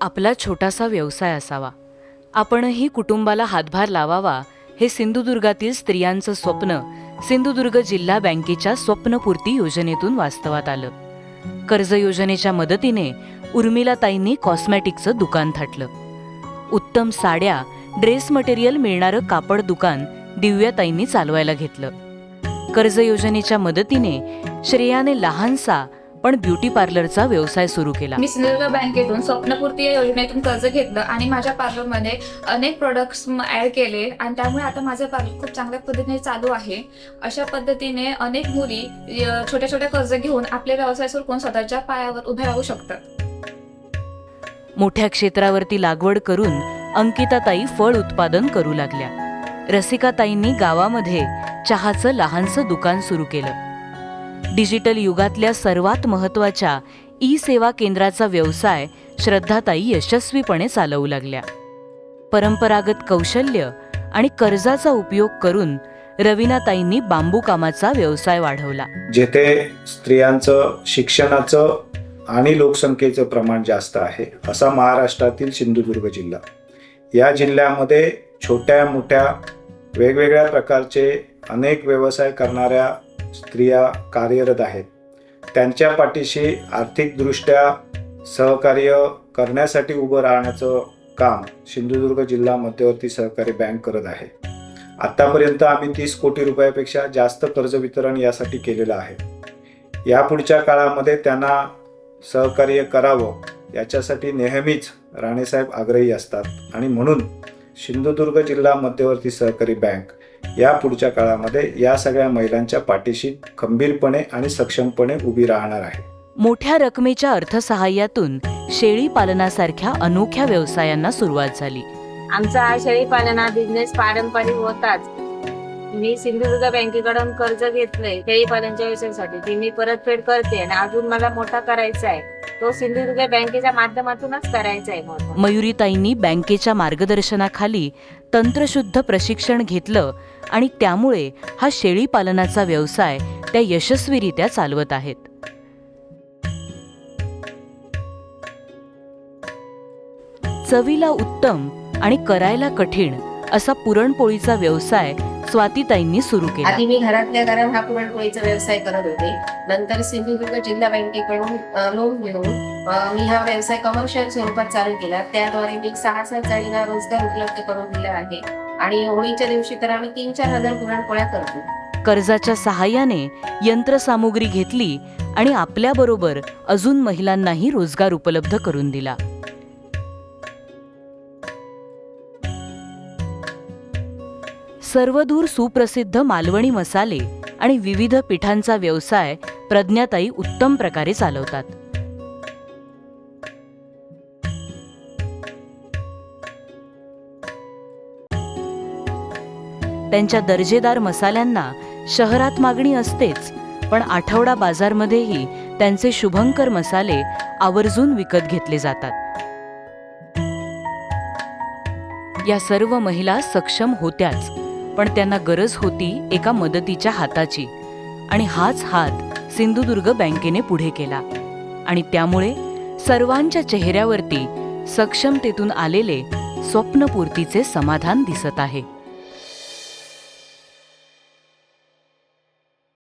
आपला छोटासा व्यवसाय असावा. आपणही कुटुंबाला हातभार लावावा हे सिंधुदुर्गातील स्त्रियांचं स्वप्न सिंधुदुर्ग जिल्हा बँकेच्या स्वप्नपूर्ती योजनेतून वास्तवात आलं. कर्ज योजनेच्या मदतीने उर्मिलाताईंनी कॉस्मॅटिकचं दुकान थाटलं. उत्तम साड्या ड्रेस मटेरियल मिळणारं कापड दुकान दिव्याताईंनी चालवायला घेतलं. कर्ज योजनेच्या मदतीने श्रेयाने लहानसा पण ब्युटी पार्लरचा व्यवसाय सुरू केला. मी सिंधुदुर्ग बँकेतून स्वप्नपूर्ती या योजनेतून कर्ज घेतलं आणि माझ्या पार्लरमध्ये अनेक प्रोडक्ट्स ऍड केले आणि त्यामुळे आता माझं पार्लर खूप चांगल्या पद्धतीने चालू आहे. अशा पद्धतीने अनेक मुली छोट्या छोट्या कर्ज घेऊन आपले व्यवसाय सुरू करून स्वतःच्या पायावर उभे राहू शकतात. मोठ्या क्षेत्रावरती लागवड करून अंकिताताई फळ उत्पादन करू लागल्या. रसिकाताईंनी गावामध्ये चहाचं लहानसं दुकान सुरू केलं. डिजिटल युगातल्या सर्वात महत्त्वाच्या ई सेवा केंद्राचा व्यवसाय श्रद्धाताई यशस्वीपणे चालवू लागल्या. परंपरागत कौशल्य आणि कर्जाचा उपयोग करून रवीनाताईंनी बांबू कामाचा व्यवसाय वाढवला. जेथे स्त्रियांचं शिक्षणाचं आणि लोकसंख्येचं प्रमाण जास्त आहे असा महाराष्ट्रातील सिंधुदुर्ग जिल्हा. या जिल्ह्यामध्ये छोट्या मोठ्या वेगवेगळ्या प्रकारचे अनेक व्यवसाय करणाऱ्या स्त्रिया कार्यरत आहेत. त्यांच्या पाठीशी आर्थिकदृष्ट्या सहकार्य करण्यासाठी उभं राहण्याचं काम सिंधुदुर्ग जिल्हा मध्यवर्ती सहकारी बँक करत आहे. आतापर्यंत आम्ही तीस कोटी रुपयापेक्षा जास्त कर्ज वितरण यासाठी केलेलं आहे. यापुढच्या काळामध्ये त्यांना सहकार्य करावं याच्यासाठी नेहमीच राणेसाहेब आग्रही असतात आणि म्हणून सिंधुदुर्ग जिल्हा मध्यवर्ती सहकारी बँक. या पुढच्या काळामध्ये या सगळ्या महिलांच्या पाठीशी खंबीरपणे आणि सक्षमपणे उभी राहणार आहे. मोठ्या रकमेच्या अर्थसहाय्यातून शेळी पालनासारख्या अनोख्या व्यवसायांना सुरुवात झाली. आमचा हा शेळीपालन हा बिझनेस पारंपरिक होताच. मी सिंधुदुर्ग बँकेकडून कर्ज घेतलंय शेळीपालनच्या व्यवसायासाठी. ती मी परतफेड करते आणि अजून मला मोठा करायचा आहे. तो सिंधुदुर्ग बँकेच्या माध्यमातूनच करायचा आहे मयुरीताईंनी बँकेच्या मार्गदर्शनाखाली तंत्रशुद्ध प्रशिक्षण घेतलं आणि त्यामुळे हा शेळी पालनाचा व्यवसाय त्या यशस्वीरित्या चालवत आहेत. चवीला उत्तम आणि करायला कठीण असा पुरणपोळीचा व्यवसाय स्वातीताईंनी सुरू केला. आधी मी घरातल्या घरात हा पुरणपोळीचा व्यवसाय करत होते. नंतर सिंधुदुर्ग जिल्हा बँकेकडून लोन घेऊन मी हा व्यवसाय कमर्शियल स्वरूपात चालू केला. त्याद्वारे मी सहा सात जणींना रोजगार उपलब्ध करून दिला आहे. आणि होळीच्या दिवशी तर आम्ही तीन चार हजार पुरणपोळ्या करतो. कर्जाच्या सहाय्याने यंत्रसामुग्री घेतली आणि आपल्याबरोबर अजून महिलांनाही रोजगार उपलब्ध करून दिला. सर्वदूर सुप्रसिद्ध मालवणी मसाले आणि विविध पिठांचा व्यवसाय प्रज्ञाताई उत्तम प्रकारे चालवतात. त्यांच्या दर्जेदार मसाल्यांना शहरात मागणी असतेच पण आठवडा बाजारमध्येही त्यांचे शुभंकर मसाले आवर्जून विकत घेतले जातात. या सर्व महिला सक्षम होत्याच. पण त्यांना गरज होती एका मदतीच्या हाताची. आणि हाच हात सिंधुदुर्ग बँकेने पुढे केला. आणि त्यामुळे सर्वांच्या चेहऱ्यावरती सक्षमतेतून आलेले स्वप्नपूर्तीचे समाधान दिसत आहे.